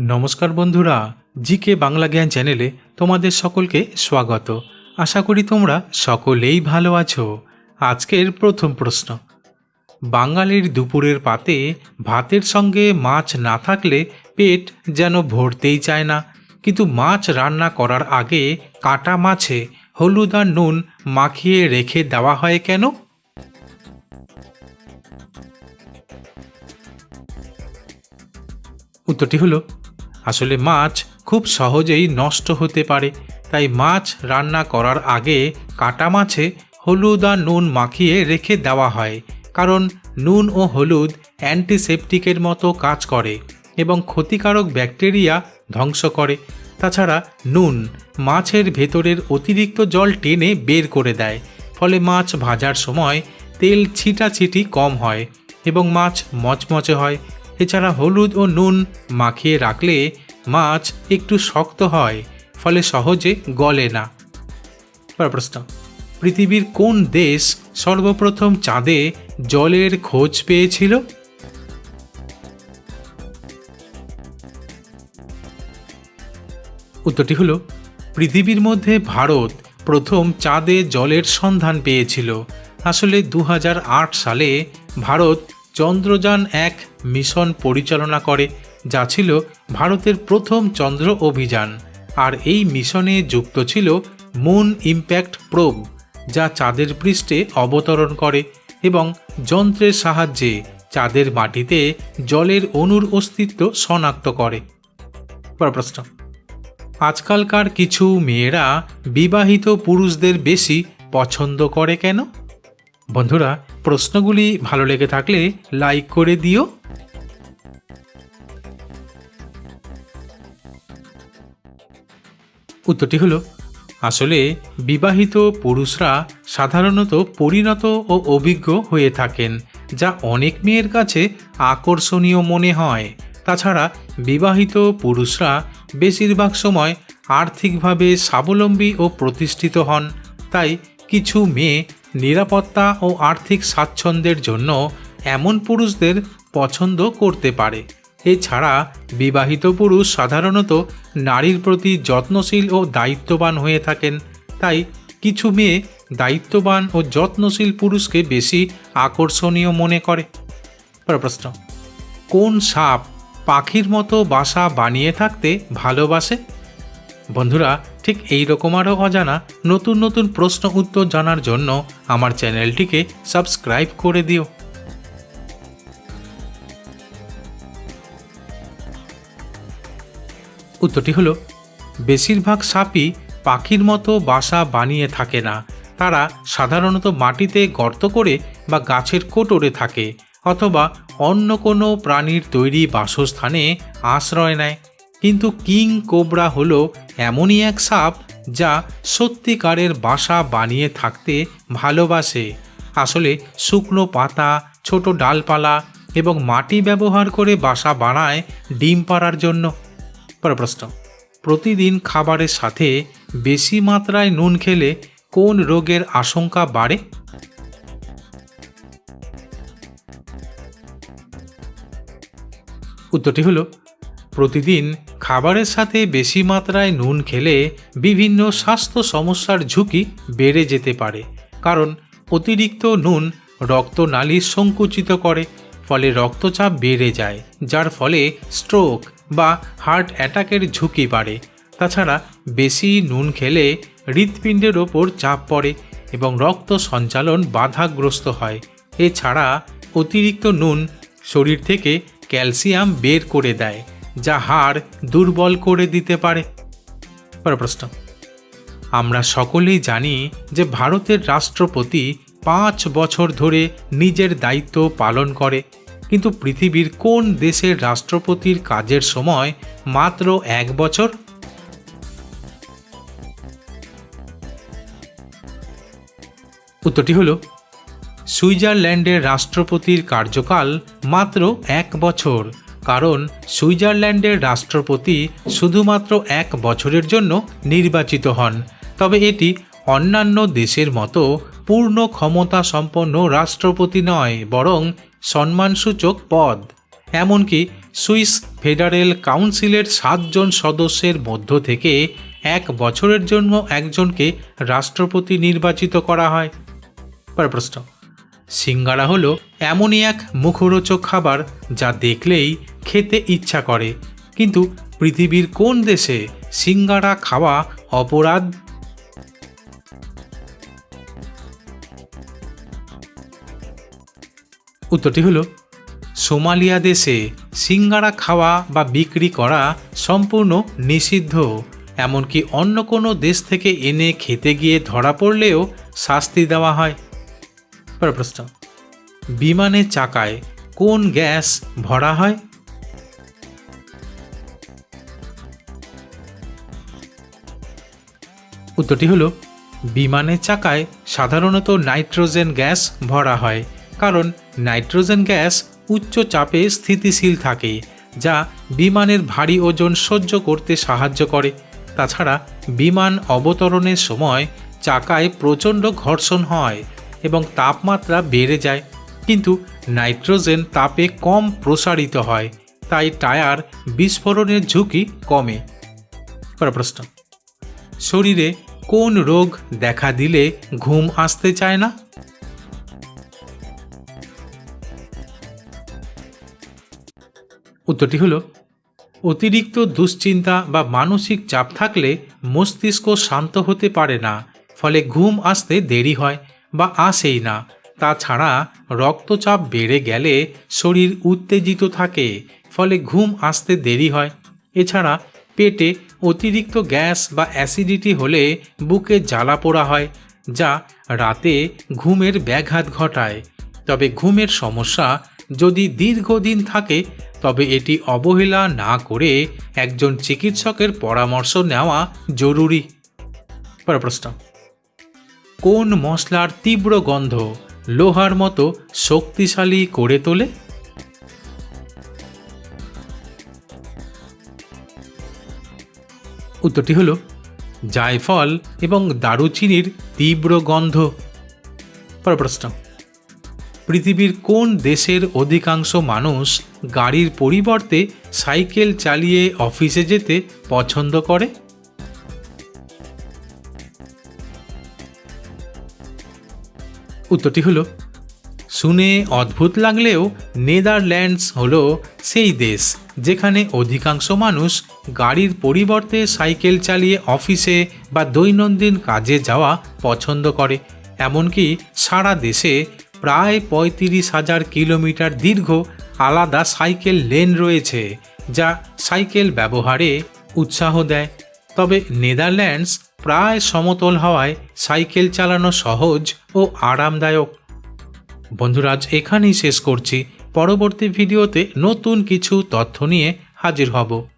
নমস্কার বন্ধুরা, জিকে বাংলা জ্ঞান চ্যানেলে তোমাদের সকলকে স্বাগত। আশা করি তোমরা সকলেই ভালো আছো। আজকের প্রথম প্রশ্ন। বাঙালির দুপুরের পাতে ভাতের সঙ্গে মাছ না থাকলে পেট যেন ভরতেই চায় না। কিন্তু মাছ রান্না করার আগে কাটা মাছে হলুদ আর নুন মাখিয়ে রেখে দেওয়া হয় কেন? উত্তরটি হলো আসলে মাছ খুব সহজেই নষ্ট হতে পারে। তাই মাছ রান্না করার আগে কাটা মাছে হলুদ আর নুন মাখিয়ে রেখে দেওয়া হয়, কারণ নুন ও হলুদ অ্যান্টিসেপটিকের মতো কাজ করে এবং ক্ষতিকারক ব্যাকটেরিয়া ধ্বংস করে। তাছাড়া নুন মাছের ভেতরের অতিরিক্ত জল টেনে বের করে দেয়, ফলে মাছ ভাজার সময় তেল ছিটাছিটি কম হয় এবং মাছ মচমচে হয়। এছাড়া হলুদ ও নুন মাখিয়ে রাখলে মাছ একটু শক্ত হয়, ফলে সহজে গলে না। প্রশ্ন, পৃথিবীর কোন দেশ সর্বপ্রথম চাঁদে জলের খোঁজ পেয়েছিল? উত্তরটি হলো, পৃথিবীর মধ্যে ভারত প্রথম চাঁদে জলের সন্ধান পেয়েছিল। আসলে দু হাজার আট সালে ভারত চন্দ্রযান এক মিশন পরিচালনা করে, যা ছিল ভারতের প্রথম চন্দ্র অভিযান, আর এই মিশনে যুক্ত ছিল মুন ইম্প্যাক্ট প্রোব, যা চাঁদের পৃষ্ঠে অবতরণ করে এবং যন্ত্রের সাহায্যে চাঁদের মাটিতে জলের অণুর অস্তিত্ব শনাক্ত করে। প্রশ্ন। আজকালকার কিছু মেয়েরা বিবাহিত পুরুষদের বেশি পছন্দ করে কেন? বন্ধুরা প্রশ্নগুলি ভালো লেগে থাকলে লাইক করে দিও। উত্তরটি হলো, আসলে বিবাহিত পুরুষরা সাধারণত পরিণত ও অভিজ্ঞ হয়ে থাকেন, যা অনেক মেয়ের কাছে আকর্ষণীয় মনে হয়। তাছাড়া বিবাহিত পুরুষরা বেশিরভাগ সময় আর্থিকভাবে স্বাবলম্বী ও প্রতিষ্ঠিত হন, তাই কিছু মেয়ে নিরাপত্তা ও আর্থিক স্বাচ্ছন্দ্যের জন্য এমন পুরুষদের পছন্দ করতে পারে। এছাড়া বিবাহিত পুরুষ সাধারণত নারীর প্রতি যত্নশীল ও দায়িত্ববান হয়ে থাকেন। তাই কিছু মেয়ে দায়িত্ববান ও যত্নশীল পুরুষকে বেশি আকর্ষণীয় মনে করে। প্রশ্ন, কোন সাপ পাখির মতো বাসা বানিয়ে থাকতে ভালোবাসে? বন্ধুরা, ঠিক এই রকম আরও অজানা নতুন নতুন প্রশ্ন উত্তর জানার জন্য আমার চ্যানেলটিকে সাবস্ক্রাইব করে দিও। উত্তরটি হলো, বেশিরভাগ সাপই পাখির মতো বাসা বানিয়ে থাকে না। তারা সাধারণত মাটিতে গর্ত করে বা গাছের কোটরে থাকে, অথবা অন্য কোনো প্রাণীর তৈরি বাসস্থানে আশ্রয় নেয়। কিন্তু কিং কোবরা হল এমনই এক সাপ যা সত্যিকারের বাসা বানিয়ে থাকতে ভালোবাসে। আসলে শুকনো পাতা, ছোট ডালপালা এবং মাটি ব্যবহার করে বাসা বানায় ডিম পাড়ার জন্য। প্রশ্ন, প্রতিদিন খাবারের সাথে বেশি মাত্রায় নুন খেলে কোন রোগের আশঙ্কা বাড়ে? উত্তরটি হলো প্রতিদিন খাবারের সাথে বেশি মাত্রায় নুন খেলে বিভিন্ন স্বাস্থ্য সমস্যার ঝুঁকি বেড়ে যেতে পারে। কারণ অতিরিক্ত নুন রক্তনালী সংকুচিত করে, ফলে রক্তচাপ বেড়ে যায়, যার ফলে স্ট্রোক বা হার্ট অ্যাটাকের ঝুঁকি বাড়ে। তাছাড়া বেশি নুন খেলে হৃৎপিণ্ডের ওপর চাপ পড়ে এবং রক্ত সঞ্চালন বাধাগ্রস্ত হয়। এছাড়া অতিরিক্ত নুন শরীর থেকে ক্যালসিয়াম বের করে দেয়। যা হাড় দুর্বল করে দিতে পারে। প্রশ্ন আমরা সকলেই জানি যে ভারতের রাষ্ট্রপতি পাঁচ বছর ধরে নিজের দায়িত্ব পালন করে, কিন্তু পৃথিবীর কোন দেশের রাষ্ট্রপতির কাজের সময় মাত্র এক বছর? উত্তরটি হলো, সুইজারল্যান্ডের রাষ্ট্রপতির কার্যকাল মাত্র এক বছর। কারণ সুইজারল্যান্ডের রাষ্ট্রপতি শুধুমাত্র এক বছরের জন্য নির্বাচিত হন। তবে এটি অন্যান্য দেশের মতো পূর্ণ ক্ষমতা সম্পন্ন রাষ্ট্রপতি নয়, বরং সম্মানসূচক পদ। এমনকি সুইস ফেডারেল কাউন্সিলের সাতজন সদস্যের মধ্য থেকে এক বছরের জন্য একজনকে রাষ্ট্রপতি নির্বাচিত করা হয়। প্রশ্ন। সিঙ্গারা হলো এমনই এক মুখরোচক খাবার যা দেখলেই খেতে ইচ্ছা করে। কিন্তু পৃথিবীর কোন দেশে সিঙ্গারা খাওয়া অপরাধ? উত্তরটি হলো, সোমালিয়া দেশে সিঙ্গারা খাওয়া বা বিক্রি করা সম্পূর্ণ নিষিদ্ধ। এমনকি অন্য কোনো দেশ থেকে এনে খেতে গিয়ে ধরা পড়লেও শাস্তি দেওয়া হয়। প্রশ্ন বিমানের চাকায় কোন গ্যাস ভরা হয়? উত্তরটি হলো বিমানের চাকায় সাধারণত নাইট্রোজেন গ্যাস ভরা হয়, কারণ নাইট্রোজেন গ্যাস উচ্চ চাপে স্থিতিশীল থাকে, যা বিমানের ভারী ওজন সহ্য করতে সাহায্য করে। তাছাড়া বিমান অবতরণের সময় চাকায় প্রচণ্ড ঘর্ষণ হয় এবং তাপমাত্রা বেড়ে যায়, কিন্তু নাইট্রোজেন তাপে কম প্রসারিত হয়, তাই টায়ার বিস্ফোরণের ঝুঁকি কমে। প্রশ্ন, শরীরে কোন রোগ দেখা দিলে ঘুম আসতে চায় না? উত্তরটি হলো, অতিরিক্ত দুশ্চিন্তা বা মানসিক চাপ থাকলে মস্তিষ্ক শান্ত হতে পারে না, ফলে ঘুম আসতে দেরি হয় বা আসেই না। তাছাড়া রক্তচাপ বেড়ে গেলে শরীর উত্তেজিত থাকে, ফলে ঘুম আসতে দেরি হয়। এছাড়া পেটে অতিরিক্ত গ্যাস বা অ্যাসিডিটি হলে বুকে জ্বালা পোড়া হয়, যা রাতে ঘুমের ব্যাঘাত ঘটায়। তবে ঘুমের সমস্যা যদি দীর্ঘদিন থাকে, তবে এটি অবহেলা না করে একজন চিকিৎসকের পরামর্শ নেওয়া জরুরি। প্রশ্ন কোন মশলার তীব্র গন্ধ লোহার মতো শক্তিশালী করে তোলে? উত্তরটি হলো জায়ফল এবং দারুচিনির তীব্র গন্ধ। প্রশ্ন। পৃথিবীর কোন দেশের অধিকাংশ মানুষ গাড়ির পরিবর্তে সাইকেল চালিয়ে অফিসে যেতে পছন্দ করে? উত্তরটি হলো, শুনে অদ্ভুত লাগলেও নেদারল্যান্ডস হলো সেই দেশ যেখানে অধিকাংশ মানুষ গাড়ির পরিবর্তে সাইকেল চালিয়ে অফিসে বা দৈনন্দিন কাজে যাওয়া পছন্দ করে। এমনকি সারা দেশে প্রায় পঁয়ত্রিশ হাজার কিলোমিটার দীর্ঘ আলাদা সাইকেল লেন রয়েছে, যা সাইকেল ব্যবহারে উৎসাহ দেয়। তবে নেদারল্যান্ডস প্রায় সমতল হওয়ায় সাইকেল চালানো সহজ ও আরামদায়ক। বন্ধুরাজ এখানেই শেষ করছি। পরবর্তী ভিডিওতে নতুন কিছু তথ্য নিয়ে হাজির হব।